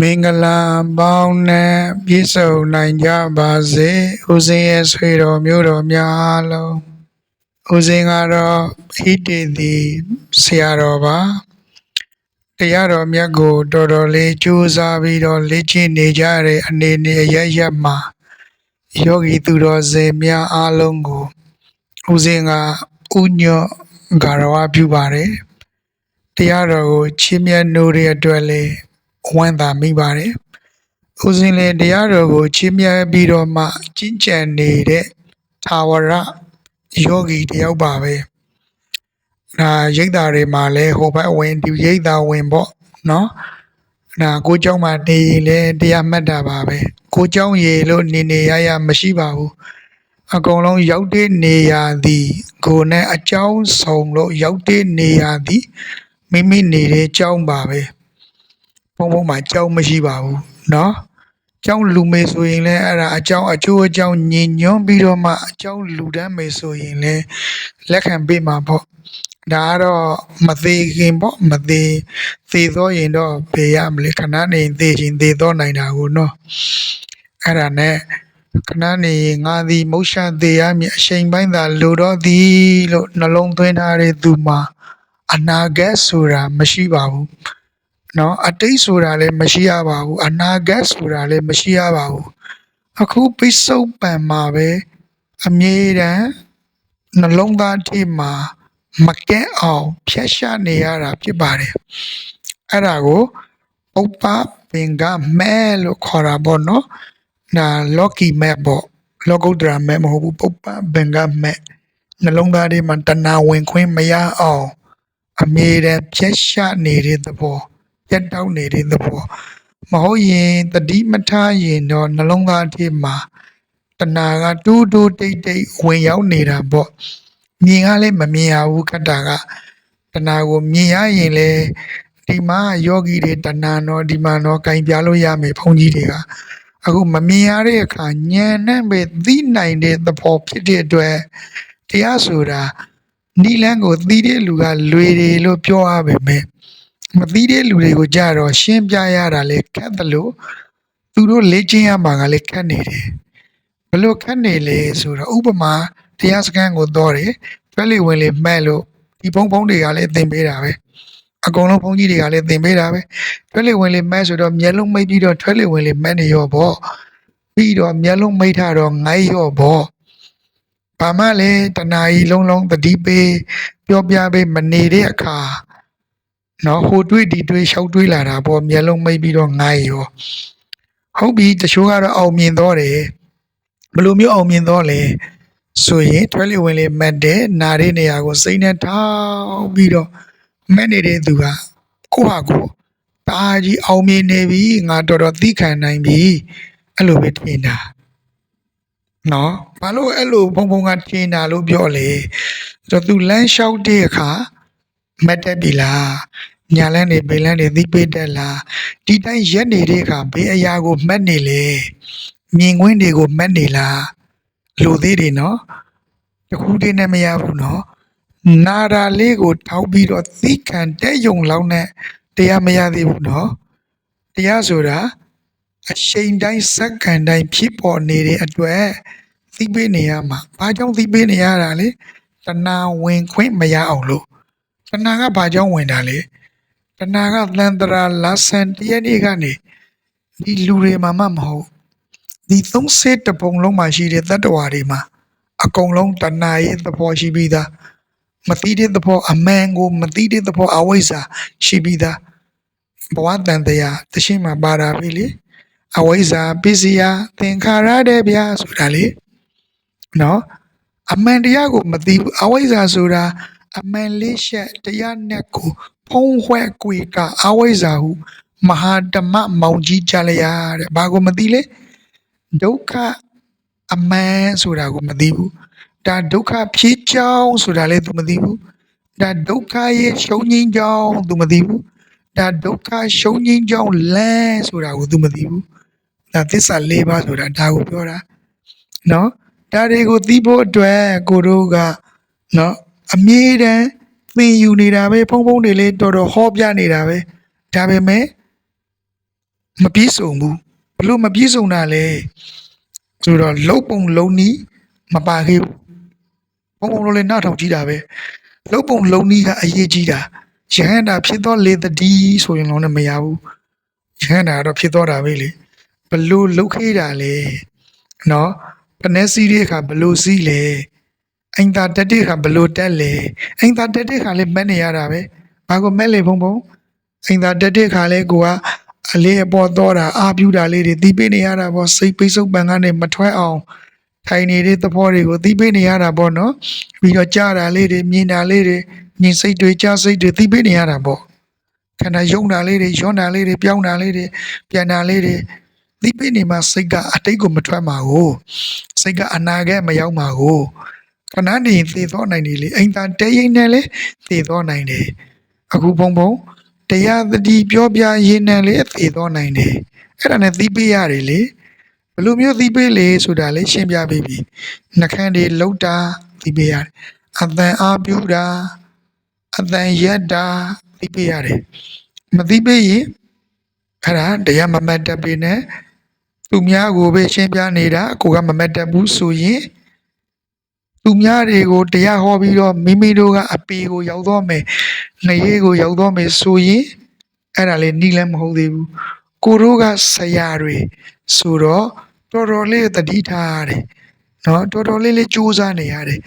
မင်္ဂလာပေါင်းနဲ့ပြည့်စုံနိုင်ကြပါစေဦးဇင်းရဲ့ဆွေတော်မျိုးတော်များအားလုံးဦးဇင်းကတော့ဣတိတိဆရာတော်ပါတရားတော်မြတ်ကိုတော်တော်လေးကြိုးစားပြီးတော့လေ့ကျင့်နေကြတဲ့အနေနဲ့အရရက်မှာယောဂီသူတော်စင်များအားလုံးကိုဦးဇင်းကဥညွတ်ဂါရဝပြုပါတယ်တရားတော်ကိုချီးမြှောက်နိုးတဲ့အတွက်လေး ဝမ်းသာမိပါတယ်။ဦးဇင်းလည်းတရားတော်ကိုချီးမြှောက်ပြီးတော့မှကျင့်ကြံနေတဲ့သာဝရယောဂီတယောက်ပါပဲ။ဒါရိတ်တာတွေမှာလည်းဟိုဘက်ဝင်ဒီရိတ်တာဝင်ပေါ့နော်။ဒါကိုเจ้าမှာနေရင်လည်းတရားမှတ်တာပါပဲ။ကိုเจ้าရေလို့နေနေရရမရှိပါဘူး။အကုန်လုံးရောက်တဲ့နေရာသည်ကိုယ်နဲ့အကြောင်းဆောင်လို့ရောက်တဲ့နေရာသည်မိမိနေတဲ့เจ้าပါပဲ။ ဘုံဘုံမှာအကြောင်းမရှိပါဘူးเนาะအကြောင်းလူမေဆိုရင်လည်းအဲ့ဒါအကြောင်းအကျိုးအကြောင်းညင်ညွန်းပြီးတော့မှအကြောင်းလူတန်းမေဆိုရင်လည်းလက်ခံပေးမှာပေါ့ဒါကတော့မသေးခင်ပေါ့မသေးသေတော့ရင်တော့ဖေရမလဲခဏနေသေချင်းသေတော့နိုင်တာကိုเนาะအဲ့ဒါနဲ့ခဏနေရင်ငါသည်မုတ်ရှသေးရမည်အချိန်ပိုင်းသာလိုတော့သည်လို့နှလုံးသွင်းထားတဲ့သူမှာအနာဂတ်ဆိုတာမရှိပါဘူး နော်အတိတ်ဆိုတာလည်းမရှိရပါဘူးအနာဂတ်ဆိုတာလည်းမရှိရပါဘူးအခုပိဿုပံမှာပဲအမြဲတမ်းနှလုံးသားထိမှာမကဲအောင်ဖြတ်ရှာနေရတာဖြစ်ပါတယ်အဲ့ဒါကိုဥပ္ပပင်ကမဲလို့ခေါ်တာပေါ့နော်ဒါလော်ကီမဲပေါ့လောကုတ္တရာမဲမဟုတ်ဘူးပုပ္ပပင်ကမဲနှလုံးသားထဲမှာတဏှာဝင်ခွင့်မရအောင်အမြဲတမ်းဖြတ်ရှာနေတဲ့သဘော ပြတ်တောက်နေတဲ့သဘောမဟုတ်ရင်တတိမထားရင်တော့နှလုံးသားအထိမှာတဏှာကတူးတူးတိတ်တိတ်ဝင်ရောက်နေတာပေါ့မြင်ကလည်းမမြင်ရဘူးခက်တာကတဏှာကိုမြင်ရရင်လေဒီမှာယောဂီတွေတဏှာတော့ဒီမှာတော့ကင်ပြလို့ရမယ်ဘုန်းကြီးတွေကအခုမမြင်ရတဲ့အခါဉာဏ်နဲ့ပဲသိနိုင်တဲ့သဘောဖြစ်တဲ့အတွက်တရားဆိုတာနိလန်းကိုသိတဲ့လူကလွေတယ်လို့ပြောရပါမယ် မသီးတဲ့လူတွေကိုကြတော့ရှင်းပြရတာလေခက်တယ်လို့သူတို့လေ့ကျင့်ရမှာကလည်းခက်နေတယ်ဘလို့ခက်နေလဲဆိုတော့ဥပမာတရားစခန်းကိုတော့တယ်တွဲလေဝင်လေမှတ်လို့ဒီဘုံဘုံတွေကလည်းသင်ပေးတာပဲအကုန်လုံးဘုန်းကြီးတွေကလည်းသင်ပေးတာပဲတွဲလေဝင်လေမှတ်ဆိုတော့မျက်လုံးမိတ်ပြီးတော့တွဲလေဝင်လေမှတ်နေရောပေါ့ပြီးတော့မျက်လုံးမိတ်ထတော့ငိုင်းရောပေါ့ဘာမှလည်းတဏှာကြီးလုံးလုံးတတိပေးပြောပြပေးမနေတဲ့အခါ နော်ဟိုတွေးဒီတွေးရှောက်တွေးလာတာပေါ့မျက်လုံးမိတ်ပြီးတော့ငိုင်းရောဟုတ်ပြီတချို့ကတော့အောင်မြင်တော့တယ်ဘယ်လိုမျိုးအောင်မြင်တော့လဲဆိုရင်ထွဲလေဝင်လေမတ်တဲ့နားတဲ့နေရာကိုစိတ်နဲ့ထောက်ပြီးတော့မက်နေတဲ့သူကကိုဟာကိုတာကြီးအောင်မြင်နေပြီငါတော်တော်သိခံနိုင်ပြီအဲ့လိုပဲထင်တာနော်ဘာလို့အဲ့လိုဘုံဘုံကထင်တာလို့ပြောလဲဆိုတော့သူလမ်းလျှောက်တဲ့အခါမတ်တက်ပြီလား ညာလန်းနေဘေးလန်းနေသိပေးတက်လားဒီတိုင်းရက်နေတဲ့အခါဘေးအရာကိုမှတ်နေလေမြင်ကွင်းတွေကိုမှတ်နေလားလိုသေးတယ်နော်တခုတည်းနဲ့မရဘူးနော်နာရာလေးကိုထောက်ပြီးတော့သိခံတဲ့ယုံလောက်နဲ့တရားမရသေးဘူးနော်တရားဆိုတာအချိန်တိုင်းစက္ကန့်တိုင်းဖြစ်ပေါ်နေတဲ့အတွက်သိပေးနေရမှာဘာကြောင့်သိပေးနေရတာလဲတဏှာဝင်ခွင့်မရအောင်လို့တဏှာကဘာကြောင့်ဝင်တာလဲ တဏှာကသန္တရာလာဆန်တရက်နေ့ကနေဒီလူတွေမှာမှမဟုတ်ဒီ30တပုံလုံးမှာရှိတဲ့တတ္တဝါတွေမှာအကုန်လုံးတဏှာရဲ့သဘောရှိပြီးသားမသိတဲ့သဘောအမှန်ကိုမသိတဲ့သဘောအဝိဇ္ဇာရှိပြီးသားဘဝတန်တရားတရှိမှာပါတာပြီလေအဝိဇ္ဇာပစ္စယသင်္ခါရတဲ့ဗျာဆိုတာလေနော်အမှန်တရားကိုမသိဘူးအဝိဇ္ဇာဆိုတာ အမှန်လေးရှက်တရားနဲ့ကိုဖုံးဖွဲကွေကအဝိဇ္ဇာဟုမဟာဓမ္မမောင်ကြီးကြလျာတဲ့ဘာကိုမသိလဲဒုက္ခအမှန်ဆိုတာကိုမသိဘူးဒါဒုက္ခဖြစ်ကြောင်းဆိုတာလည်း तू မသိဘူးဒါဒုက္ခရဲ့ရှုံးငင်းကြောင်း तू မသိဘူးဒါဒုက္ခရှုံးငင်းကြောင်းလမ်းဆိုတာကို तू မသိဘူးဒါသစ္စာ၄ပါးဆိုတာဒါကိုပြောတာနော်ဒါတွေကိုသိဖို့အတွက်ကိုတို့က နော် အမြဲတမ်းသင်ယူနေတာပဲဖုံဖုံတွေလေးတော်တော်ဟောပြနေတာပဲဒါပေမဲ့မပြည့်စုံဘူးဘလို့မပြည့်စုံတာလဲဆိုတော့လုံပုံလုံနီးမပါခဲ့ဘူးဘုံဘုံလုံးလည်းနားထောင်ကြည့်တာပဲလုံပုံလုံနီးကအရေးကြီးတာယဟန္တာဖြစ်သောလေတတိဆိုရင်လုံးနဲ့မရဘူးယဟန္တာကတော့ဖြစ်သောတာပဲလေဘလို့လုတ်ခေးတာလဲနော်ဖနက်စီးတဲ့အခါဘလို့စီးလဲ အင်တာတက်တဲ့အခါဘလို့တက်လဲအင်တာတက်တဲ့အခါလည်းမက်နေရတာပဲဘာကိုမက်လေဘုံဘုံအိမ်သာတက်တဲ့ခါလဲကိုကအလေးအပေါ်တော့တာအာပြူတာလေးတွေတီးပေးနေရတာပေါ့စိတ်ပိတ်ဆုပ်ပန်ကနေမထွက်အောင်ထိုင်နေတဲ့သဘောတွေကိုတီးပေးနေရတာပေါ့နော်ပြီးတော့ကြားတာလေးတွေမြင်တာလေးတွေမြင်စိတ်တွေကြားစိတ်တွေတီးပေးနေရတာပေါ့ခန္ဓာယုံတာလေးတွေရွံ့တာလေးတွေပြောင်းတာလေးတွေပြန်တာလေးတွေတီးပေးနေမှစိတ်ကအတိတ်ကိုမထွက်မှာကိုစိတ်ကအနာဂတ်မရောက်မှာကို ခဏနေသေသောနိုင်တယ်လေအိမ်သာတဲရင်နဲ့လေသေသောနိုင်တယ်အခုဘုံဘုံတရားသတိပြောပြရင်းနဲ့လေအသေးသောနိုင်တယ်အဲ့ဒါနဲ့သီးပေးရတယ်လေဘယ်လိုမျိုးသီးပေးလေဆိုတာလေရှင်းပြပေးပြီနှခမ်းတွေလှုပ်တာသီးပေးရတယ်အတန်အားပြူတာအတန်ရက်တာသီးပေးရတယ်မသီးပေးရင်အဲ့ဒါတရားမမှတ်တတ်ပေနဲ့သူများကိုပဲရှင်းပြနေတာကိုကမမှတ်တတ်ဘူးဆိုရင် သူများတွေကိုတရားဟောပြီးတော့မိမိတို့ကအပေကိုရောက်တော့မယ်နှရေးကိုရောက်တော့မယ်ဆိုရင်အဲ့ဒါလေးနီးလည်းမဟုတ်သေးဘူးကိုတို့ကဆရာတွေဆိုတော့တော်တော်လေးသတိထားရတယ်နော်တော်တော်လေးလေးစူးစမ်းနေရတယ်